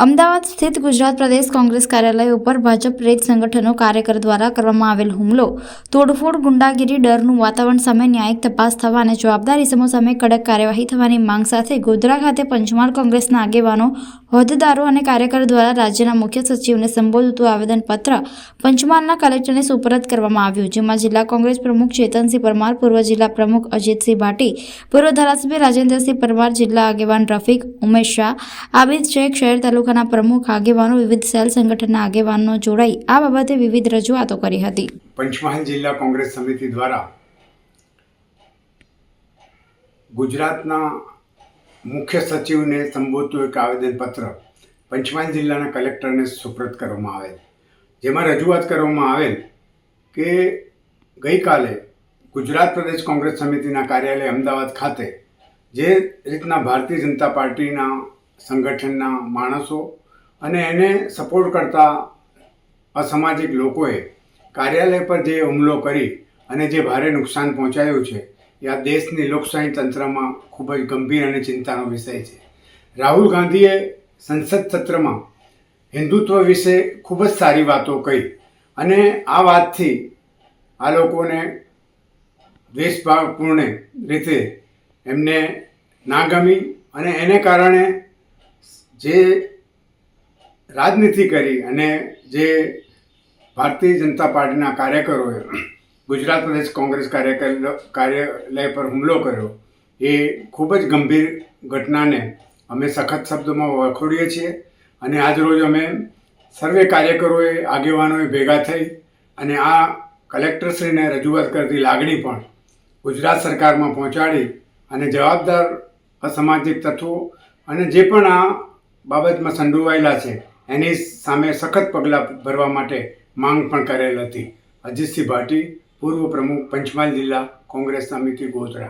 અમદાવાદ સ્થિત ગુજરાત પ્રદેશ કોંગ્રેસ કાર્યાલય ઉપર ભાજપ પ્રેત સંગઠનો કાર્યકર દ્વારા કરવામાં આવેલ હુમલો, તોડફોડ, ગુંડાગીરી, ડરનું વાતાવરણ સામે ન્યાયિક તપાસ થવા અને જવાબદાર ઇસમો સામે કડક કાર્યવાહી થવાની માંગ સાથે ગોધરા ખાતે પંચમહાલ કોંગ્રેસના આગેવાનો હોદ્દેદારો અને કાર્યકર દ્વારા રાજ્યના મુખ્ય સચિવને સંબોધતું આવેદનપત્ર પંચમહાલના કલેક્ટરને સુપરત કરવામાં આવ્યું, જેમાં જિલ્લા કોંગ્રેસ પ્રમુખ ચેતનસિંહ પરમાર, પૂર્વ જિલ્લા પ્રમુખ અજીતસિંહ ભાટી, પૂર્વ ધારાસભ્ય રાજેન્દ્રસિંહ પરમાર, જિલ્લા આગેવાન રફીક ઉમેશ શાહ, આબિદ શેખ શહેર તાલુકાના પ્રમુખ આગેવાનો, વિવિધ સેલ સંગઠનના આગેવાનો જોડાઈ આ બાબતે વિવિધ રજૂઆતો કરી હતી. પંચમહાલ જિલ્લા કોંગ્રેસ સમિતિ દ્વારા ગુજરાતના મુખ્ય સચિવને સંબોધતું એક આવેદનપત્ર પંચમહાલ જિલ્લાના કલેક્ટરને સુપ્રત કરવામાં આવેલ. જેમાં રજૂઆત કરવામાં આવેલ કે ગઈકાલે ગુજરાત પ્રદેશ કોંગ્રેસ સમિતિના કાર્યાલય અમદાવાદ ખાતે જે રીતના ભારતીય જનતા પાર્ટીના સંગઠનના માણસો અને એને સપોર્ટ કરતા અસામાજિક લોકોએ કાર્યાલય પર જે હુમલો કરી અને જે ભારે નુકસાન પહોંચાડ્યું છે આ દેશની લોકશાહી તંત્રમાં ખૂબ જ ગંભીર અને ચિંતાનો વિષય છે. રાહુલ ગાંધીએ સંસદ સત્રમાં હિન્દુત્વ વિશે ખૂબ જ સારી વાતો કહી અને આ વાતથી આ લોકોને દ્વેષભાવપૂર્ણ રીતે એમને ના ગમી અને એને કારણે જે રાજનીતિ કરી અને જે ભારતીય જનતા પાર્ટીના કાર્યકરોએ ગુજરાત પ્રદેશ કોંગ્રેસ કાર્યકર કાર્યાલય પર હુમલો કર્યો. એ ખૂબ જ ગંભીર ઘટનાને અમે સખત શબ્દોમાં વખોડીએ છીએ અને આજરોજ અમે સર્વે કાર્યકરોએ, આગેવાનોએ ભેગા થઈ અને આ કલેક્ટરશ્રીને રજૂઆત કરતી લાગણી પણ ગુજરાત સરકારમાં પહોંચાડી અને જવાબદાર અસામાજિક તત્વો અને જે પણ આ બાબતમાં સંડોવાયેલા છે, એની સામે સખત પગલાં ભરવા માટે માંગ પણ કરેલ હતી. અજીતસિંહ ભાટી પૂર્વ પ્રમુખ પંચમહાલ જિલ્લા કોંગ્રેસના મિકી ગોધરા.